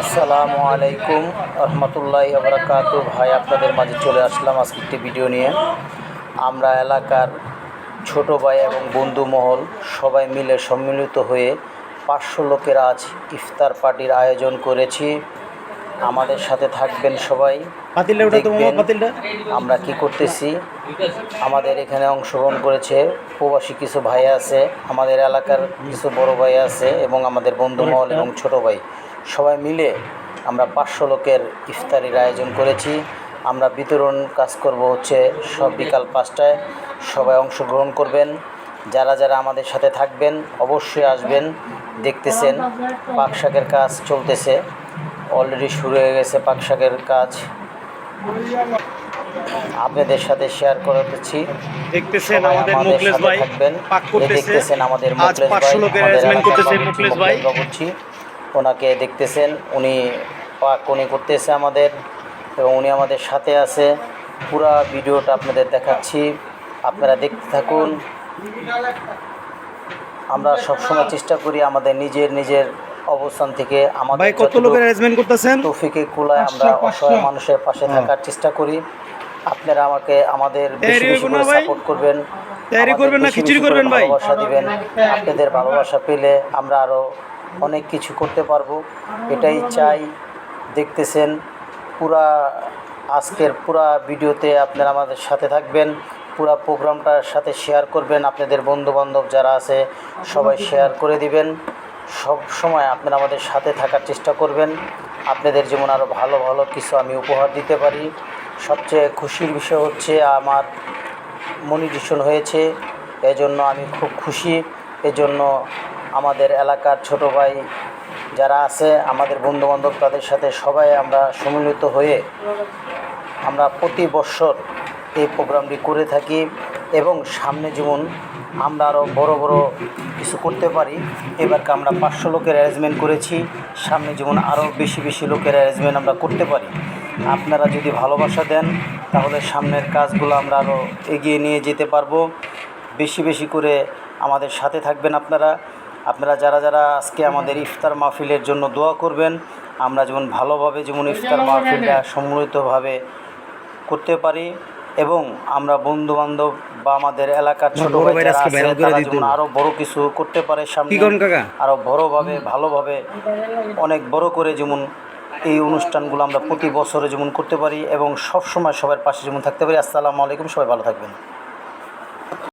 আসসালামু আলাইকুম রহমতুল্লাহ আবরাকাত ভাই আপনাদের মাঝে চলে আসলাম আজকে একটি ভিডিও নিয়ে। আমরা এলাকার ছোট ভাই এবং বন্ধু মহল সবাই মিলে সম্মিলিত হয়ে পাঁচশো লোকের আজ ইফতার পার্টির আয়োজন করেছি। আমাদের সাথে থাকবেন সবাই। আমরা কি করতেছি। আমাদের এখানে অংশগ্রহণ করেছে প্রবাসী কিছু ভাই আছে আমাদের এলাকার কিছু বড় ভাই আছে এবং আমাদের বন্ধু মহল এবং ছোট ভাই। সবাই মিলে আমরা পাঁচশো লোকের ইফতারির আয়োজন করেছি। আমরা বিতরণ কাজ করব হচ্ছে সব বিকাল পাঁচটায়। সবাই অংশগ্রহণ করবেন। যারা যারা আমাদের সাথে থাকবেন অবশ্যই আসবেন। দেখতেছেন পাক শাকের কাজ চলতেছে। অলরেডি শুরু হয়ে গেছে পাক শাকের কাজ। আপনাদের সাথে শেয়ার করতেছি। দেখতেছেন আমাদের মুকলেশ ভাই। পাক এই করতেছে। দেখতেছেন আমাদের মুকলেশ ভাই। আমাদের অ্যারেঞ্জমেন্ট করতেছে মুকলেশ ভাই। ওনাকে দেখতেছেন উনি পাক উনি করতেছে আমাদের এবং উনি আমাদের সাথে আছে। পুরা ভিডিওটা আপনাদের দেখাচ্ছি। আপনারা দেখতে থাকুন। আমরা সবসময় চেষ্টা করি আমাদের নিজের নিজের অবস্থান থেকে আমাদের ভাই কত লোকের অ্যারেঞ্জমেন্ট করতেছেন? তৌফিকে কুলায় আমরা অসহায় মানুষের পাশে থাকার চেষ্টা করি। আপনারা আমাকে আমাদের বেশি বেশি করে সাপোর্ট করবেন। তৈরি করবেন না খিচুড়ি করবেন ভাই? ভালোবাসা দিবেন। আপনাদের ভালোবাসা পেলে আমরা আরও অনেক কিছু করতে পারব। এটাই চাই। দেখতেছেন, পুরা আজকের পুরা ভিডিওতে আপনারা আমাদের সাথে থাকবেন। পুরা প্রোগ্রামটার সাথে শেয়ার করবেন। আপনাদের বন্ধু বান্ধব যারা আছে, সবাই শেয়ার করে দিবেন। সব সময় আপনারা আমাদের সাথে থাকার চেষ্টা করবেন। আপনাদের যেমন আরও ভালো ভালো কিছু আমি উপহার দিতে পারি। সবচেয়ে খুশির বিষয় হচ্ছে আমার মনিটেশন হয়েছে। এজন্য আমি খুব খুশি। এজন্য আমাদের এলাকার ছোট ভাই যারা আছে, আমাদের বন্ধুবান্ধব, তাদের সাথে সবাই আমরা সম্মিলিত হয়ে আমরা প্রতি বছর এই প্রোগ্রামটি করে থাকি এবং সামনে যেমন আমরা আরও বড় বড় কিছু করতে পারি, এবারকে আমরা পাঁচশো লোকের অ্যারেঞ্জমেন্ট করেছি, সামনে যেমন আরও বেশি বেশি লোকের অ্যারেঞ্জমেন্ট আমরা করতে পারি। আপনারা যদি ভালোবাসা দেন, তাহলে সামনের কাজগুলো আমরা আরও এগিয়ে নিয়ে যেতে পারব। বেশি বেশি করে আমাদের সাথে থাকবেন আপনারা। আপনারা যারা যারা আজকে আমাদের ইফতার মাহফিলের জন্য দোয়া করবেন আমরা যেমন ভালোভাবে যেমন ইফতার মাহফিলটা সম্মিলিতভাবে করতে পারি এবং আমরা বন্ধু বান্ধব বা আমাদের এলাকার ছোট। আরও বড় কিছু করতে পারে সামনে? আরও বড়ভাবে ভালোভাবে অনেক বড় করে যেমন এই অনুষ্ঠানগুলো আমরা প্রতি বছরে যেমন করতে পারি এবং সব সময় সবার পাশে যেমন থাকতে পারি আসসালামু আলাইকুম সবাই ভালো থাকবেন